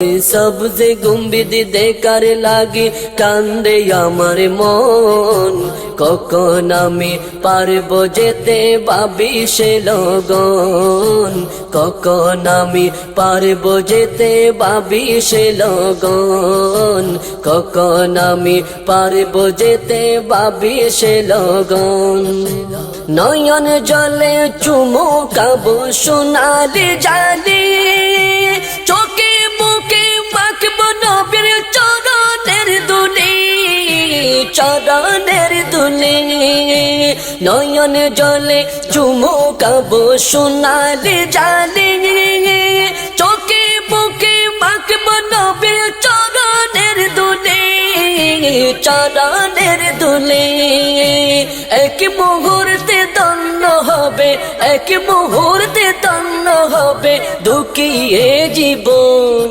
সবজে গুম্বিদ দেখার লাগে, কান্দে আমার মন। কখন আমি পারব যেতে ভাবি সে লগন? কখন আমি পারব যেতে ভাবি সে লগন? কখন আমি পারব যেতে ভাবি সে লগন? নয়ন জলে চুমু কাবো সোনালি জালি। চরণের দুলি নয়ন জলে চুমু কাবো সোনালি জালি। চোখে মুখে মাখবো নবীর চরণের দুলি চরণের দুলি এক মুহূর্তে দন্ন হবে, এক মুহূর্তে দন্ন হবে এ জীবন।